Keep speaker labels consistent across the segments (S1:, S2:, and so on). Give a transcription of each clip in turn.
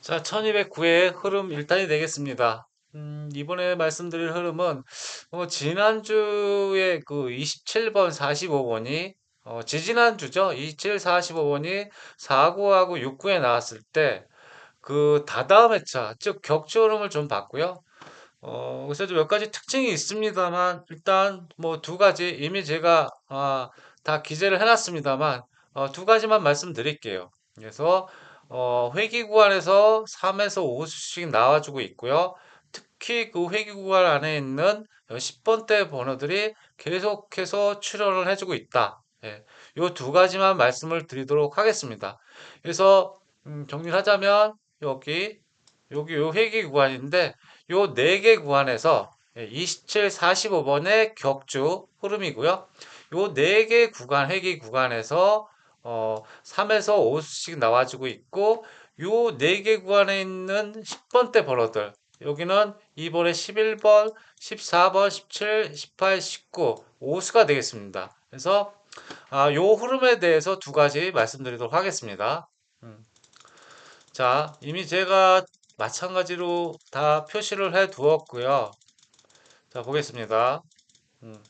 S1: 자, 1209의 흐름 1단이 되겠습니다. 음, 이번에 말씀드릴 흐름은 어, 지난주에 그 27번, 45번이 어, 지지난주죠. 27, 45번이 4구하고 6구에 나왔을 때 그 다다음 회차, 즉 격주 흐름을 좀 봤고요. 어, 그래서 몇 가지 특징이 있습니다만 일단 뭐 두 가지 이미 제가 아, 다 기재를 해놨습니다만 어, 두 가지만 말씀드릴게요. 그래서 어, 회기 구간에서 3에서 5수씩 나와주고 있고요. 특히 그 회기 구간 안에 있는 10번대 번호들이 계속해서 출현을 해주고 있다. 예, 요두 가지만 말씀을 드리도록 하겠습니다. 그래서 음, 정리를 하자면 여기 여기 요 회기 구간인데 요 네 개 구간에서 27, 45번의 격주 흐름이고요. 요 네 개 구간 회기 구간에서 어 3에서 5수씩 나와주고 있고 요 네 개 구간에 있는 10번대 번호들 여기는 이번에 11번, 14번, 17, 18, 19 5수가 되겠습니다. 그래서 아, 요 흐름에 대해서 두 가지 말씀드리도록 하겠습니다. 음. 자, 이미 제가 마찬가지로 다 표시를 해 두었고요. 자, 보겠습니다. 음.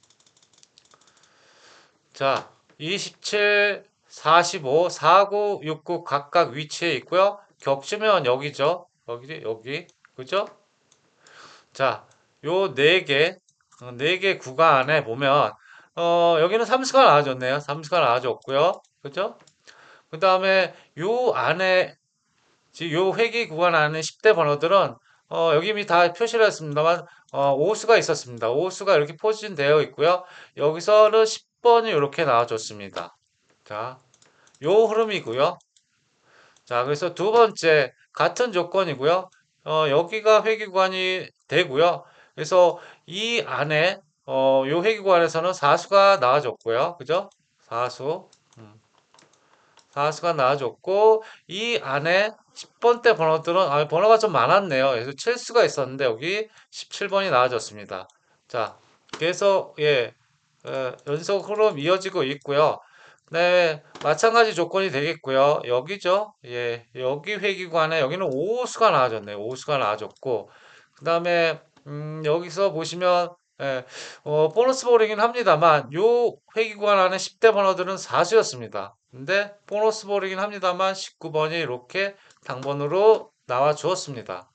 S1: 자, 27, 45, 49, 69 각각 위치에 있고요. 겹치면 여기죠. 여기, 여기. 그죠? 자, 요 네 개, 어, 네개 구간 안에 보면, 어, 여기는 삼수가 나와줬네요. 삼수가 나와줬고요. 그죠? 그 다음에 요 안에 요 회기 구간 안에 10대 번호들은 어, 여기 이미 다 표시를 했습니다만 어, 오수가 있었습니다. 오수가 이렇게 포진되어 있고요. 여기서는 10번이 이렇게 나와줬습니다. 자, 요 흐름이고요. 자, 그래서 두 번째 같은 조건이고요. 어, 여기가 구간이 되고요. 그래서 이 안에 어, 요 회기 구간에서는 사수가 나와줬고요. 그죠? 사수. 음. 사수가 나와줬고 이 안에 10번대 번호들은 아, 번호가 좀 많았네요. 그래서 7수가 있었는데 여기 17번이 나와줬습니다. 자, 그래서 예 어, 연속 흐름 이어지고 있고요. 네, 마찬가지 조건이 되겠고요. 여기죠. 예, 여기 회기관에 여기는 5수가 나와줬네요. 5수가 나와줬고 그 다음에 음, 여기서 보시면 예, 어, 보너스 볼이긴 합니다만 요 회기관 안에 10대 번호들은 4수였습니다. 근데 보너스 볼이긴 합니다만 19번이 이렇게 당번으로 나와 주었습니다.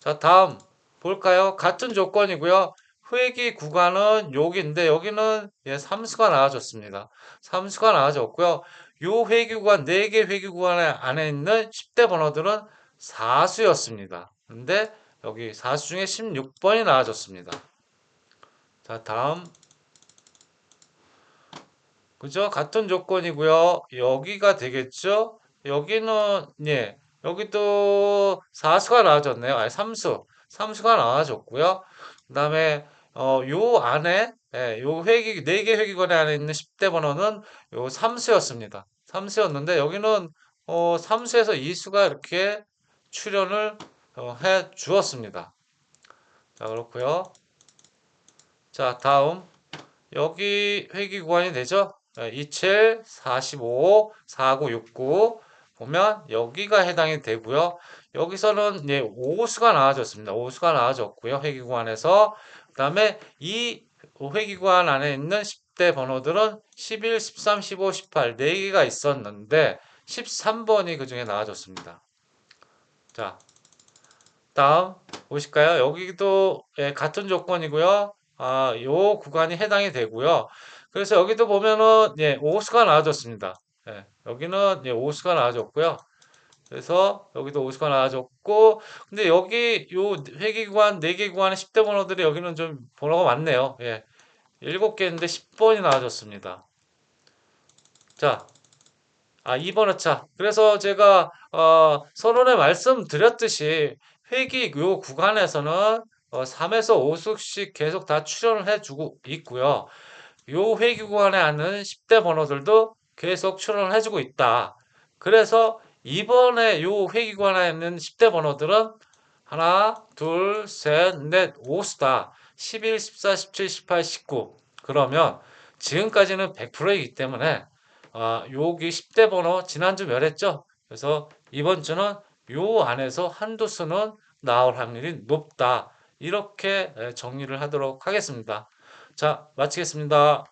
S1: 자, 다음 볼까요? 같은 조건이고요. 회기 구간은 여기인데 여기는 예, 삼수가 나와줬습니다. 삼수가 나와줬고요. 요 회기 구간 4개 회기 구간 안에 있는 10대 번호들은 4수였습니다. 근데 여기 4수 중에 16번이 나와줬습니다. 자, 다음 그죠? 같은 조건이고요. 여기가 되겠죠? 여기는 예, 여기도 4수가 나와줬네요. 아니 3수, 3수가 나와줬고요. 그다음에 어, 요 안에 예, 요 회기 4개 회기권에 안에 있는 10대 번호는 요 3수였습니다. 3수였는데 여기는 어, 3수에서 2수가 이렇게 출현을 어, 해 주었습니다. 자, 그렇고요. 자, 다음 여기 회기 구간이 되죠? 27, 45, 49, 69 보면 여기가 해당이 되고요. 여기서는 이제 5수가 나와졌습니다. 5수가 나와졌고요. 회기 구간에서 그 다음에 이 회기 구간 안에 있는 10대 번호들은 11, 13, 15, 18 4개가 있었는데 13번이 그 중에 나와졌습니다. 자, 다음 보실까요? 여기도 예, 같은 조건이고요. 아, 요 구간이 해당이 되고요. 그래서 여기도 보면은 예, 오수가 나와졌습니다. 예, 여기는 예, 오수가 나와졌고요. 그래서 여기도 오수가 나와졌고 근데 여기 요 회기 구간 4개 구간의 10대 번호들이 여기는 좀 번호가 많네요. 예. 7개인데 10번이 나와졌습니다. 자, 아, 2번 회차. 그래서 제가 어, 선언에 말씀드렸듯이 회기 요 구간에서는 어, 3에서 5수씩 계속 다 출연을 해주고 있고요. 요 회기 구간에 있는 10대 번호들도 계속 출연을 해주고 있다. 그래서 이번에 요 회기 구간에 있는 10대 번호들은 하나, 둘, 셋, 넷, 5수다. 11, 14, 17, 18, 19. 그러면 지금까지는 100%이기 때문에 아, 여기 10대 번호 지난주 몇 했죠? 그래서 이번 주는 요 안에서 한두 수는 나올 확률이 높다. 이렇게 에, 정리를 하도록 하겠습니다. 자, 마치겠습니다.